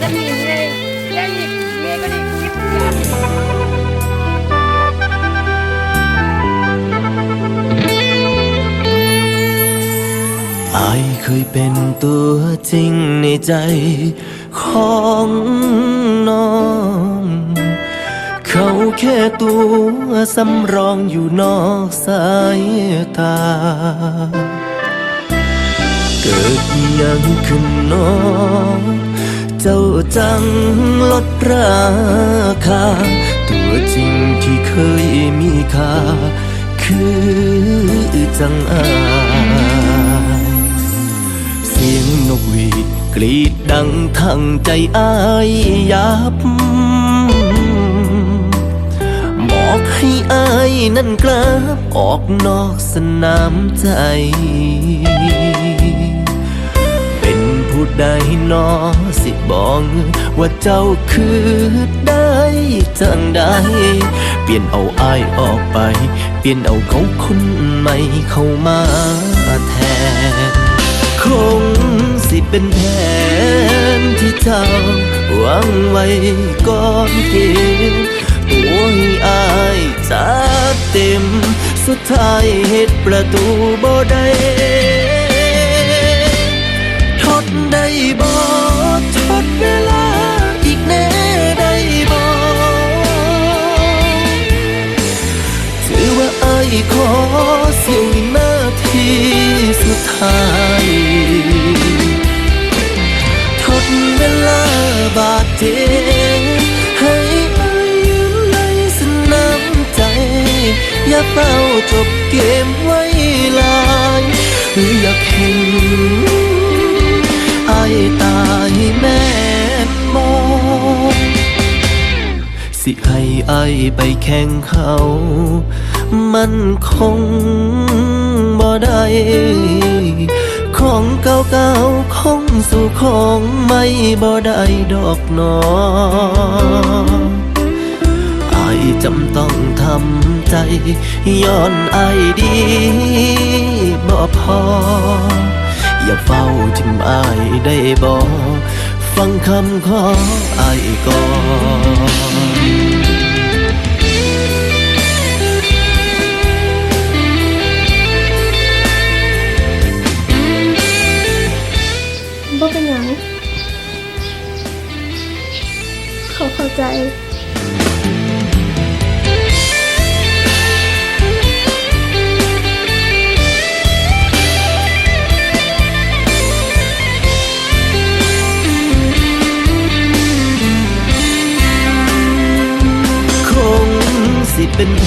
จะมีไงยังอีกเมียก็ได้ยิบยันไอเคยเป็นตัวจริงในใจของน้อง เขาแค่ตัวสำรองอยู่นอกสายตา กิดยังขึ้นนอเจ้าจังลดราคา ตัวจริงที่เคยมีค่า คือจังอายเสียงนกหวีดกรีดดังทั้งใจอายยับ บอกให้อายนั่นกลับออกนอกสนามใจ ผู้ใดหนอสิบอกว่าเจ้าคือได้จังได้ เปลี่ยนเอาอายออกไป เปลี่ยนเอาเขาคนใหม่เข้ามาแทน คงสิเป็นแผนที่เจ้าวังไว้ก่อนเกมตัวให้อายจัดเต็ม สุดท้ายเหตุประตูบ่ได้ทด ได้บ่ทดเวลาอีกแน่ได้บ่ถือว่าไอ้ายขอเสียวินาทีสุดท้ายทดเวลาบาดเจ็บให้อายยืนในสนามใจ อย่าเฝ้าจบเกมไว้ สิให้อายไปแข่งเขา มันคงบ่ได้ของเก่าๆคงสู่ของไม่บ่ได้ดอกนอไอจำต้องทำใจ ย้อนไอดีบ่พอ อย่าเฝ้าทิมอได้บ่ ฟังคำขออายก่อน เป็นแผ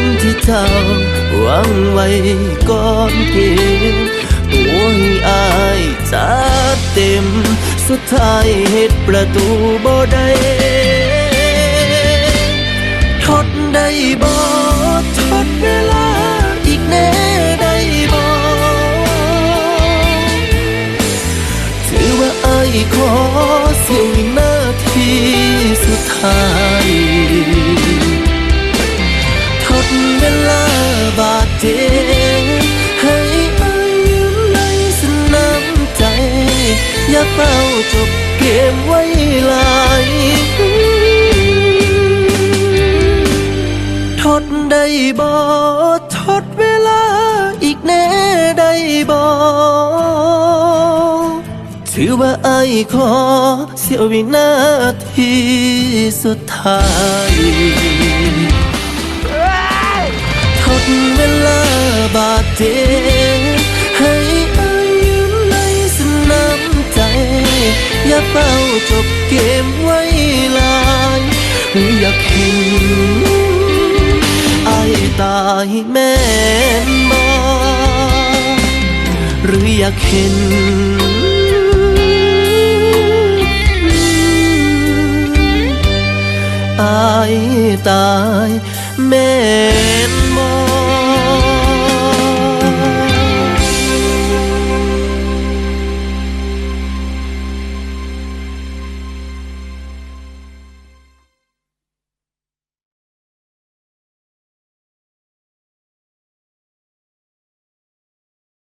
นที่เจ้าวังไว้ก่อนเกมตัวให้อายจัดเต็ม สุดท้ายเหตุประตูบ่ได้ทดได้บ่ทดเวลาอีกแน่ได้บ่ถือว่าอายขอเสียวินาทีสุดท้าย จบเกมไว้หลายทดได้บ่ทดเวลาอีกแน่ได้บ่ถือว่าไอ้ขอเสียวินาทีสุดท้ายทดเวลาบาดเจ็บ อย่าเฝ้าจบเกมไว้ลายหรืออยากเห็นไอตายแม่นบ่หรืออยากเห็นไอตายแม่